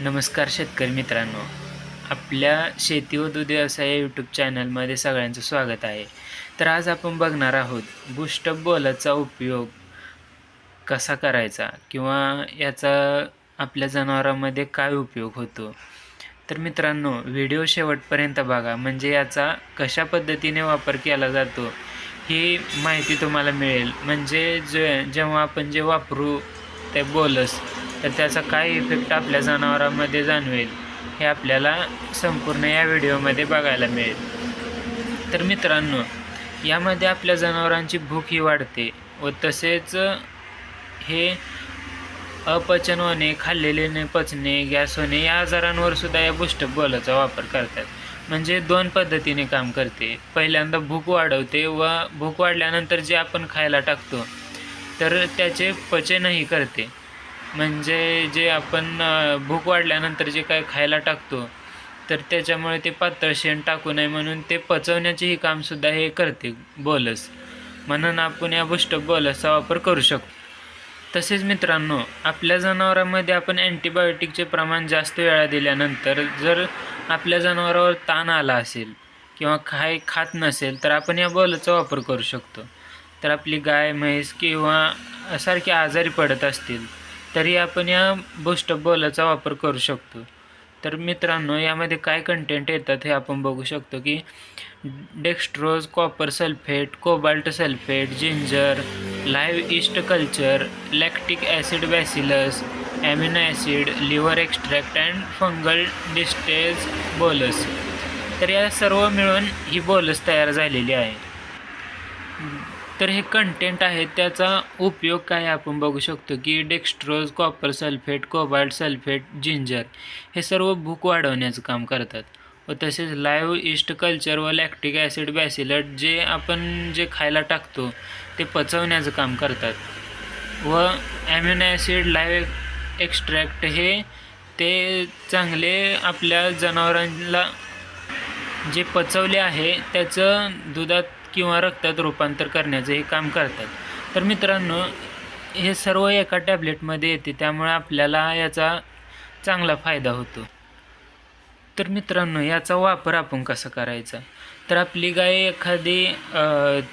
नमस्कार शेतकरी मित्रांनो. आपल्या शेती व दूध व्यवसाय या यूट्यूब चॅनलमध्ये सगळ्यांचं स्वागत आहे. तर आज आपण बघणार आहोत बुस्टअप बॉलचा उपयोग कसा करायचा किंवा याचा आपल्या जनावरांमध्ये काय उपयोग होतो. तर मित्रांनो व्हिडिओ शेवटपर्यंत बघा. म्हणजे याचा कशा पद्धतीने वापर केला जातो ही माहिती तुम्हाला मिळेल. म्हणजे जे जेव्हा आपण जे वापरू ते बोलस. तर त्याचा काय इफेक्ट आपल्या जनावरांमध्ये जाणवेल हे आपल्याला संपूर्ण या व्हिडिओमध्ये बघायला मिळेल. तर मित्रांनो यामध्ये आपल्या जनावरांची भूक ही वाढते व तसेच हे अपचन होणे खाल्लेले न पचणे गॅस होणे या आजारांवर सुद्धा या बुस्टअप बॉलाचा वापर करतात. म्हणजे दोन पद्धतीने काम करते. पहिल्यांदा भूक वाढवते व भूक वाढल्यानंतर जे आपण खायला टाकतो तर त्याचे पचनही करते. म्हणजे जे आपण भूक वाढल्यानंतर जे काय खायला टाकतो तर त्याच्यामुळे ते पातळ शेण टाकू नये म्हणून ते पचवण्याचेही कामसुद्धा हे करते बोलस. म्हणून आपण या बुष्ट बोलसचा वापर करू शकतो. तसेच मित्रांनो आपल्या जनावरांमध्ये आपण अँटीबायोटिकचे प्रमाण जास्त वेळा दिल्यानंतर जर आपल्या जनावरावर ताण आला असेल किंवा खाय खात नसेल तर आपण या बॉलचा वापर करू शकतो. तर आपली गाय म्हैस किंवा सारखे आजारी पडत असतील तरी आपण या बुस्टअप बॉलाचा वापर करू शकतो. तर मित्रांनो यामध्ये काय कंटेंट येतात हे आपण बघू शकतो की dextrose copper sulphate cobalt sulphate ginger live yeast culture lactic acid bacillus amino acid liver extract and fungal diastase bolus तर या सर्व मिळून ही बोलस तयार झालेली आहे. तर हे कंटेंट आहे त्याचा उपयोग काय आपण बघू शकतो की dextrose copper sulphate cobalt sulphate ginger हे सर्व भूक वाढवण्याचं काम करतात. व तसेच लाईव्ह इस्ट कल्चर व लॅक्टिक ॲसिड बॅसिलट जे आपण जे खायला टाकतो ते पचवण्याचं काम करतात. व ॲम्युनो ॲसिड लाईव्ह एक्स्ट्रॅक्ट हे ते चांगले आपल्या जनावरांना जे पचवले आहे त्याचं दुधात किंवा रक्तात रूपांतर करण्याचं हे काम करतात. तर मित्रांनो हे सर्व एका टॅबलेटमध्ये येते त्यामुळे आपल्याला याचा चांगला फायदा होतो. तर मित्रांनो याचा वापर आपण कसा करायचा? तर आपली गाय एखादी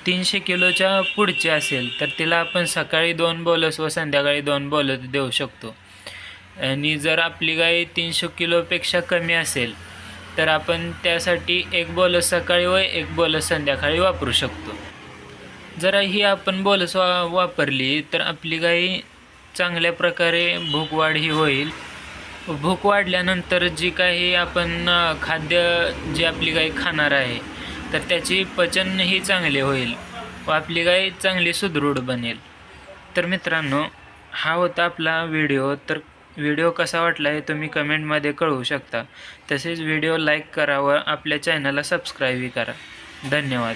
तीनशे किलोच्या पुढची असेल तर तिला आपण सकाळी दोन बोलस व संध्याकाळी दोन बोलस देऊ शकतो. आणि जर आपली गाय तीनशे किलोपेक्षा कमी असेल तर आपण त्यासाठी एक बोलस सकाळी व एक बोलस संध्याकाळी वापरू शकतो. जर ही आपण बोलस वा वापरली तर आपली गाई चांगल्या प्रकारे भूकवाढ ही होईल. भूक वाढल्यानंतर जी काही आपण खाद्य जी आपली गाय खाणार आहे तर त्याची पचनही चांगले होईल व आपली गाय चांगली सुदृढ बनेल. तर मित्रांनो हा होता आपला व्हिडिओ. तर व्हिडिओ कसा वाटला हे तुम्ही कमेंटमध्ये कळवू शकता. तसेच व्हिडिओ लाईक करा व आपल्या चॅनलला सबस्क्राईबही करा. धन्यवाद.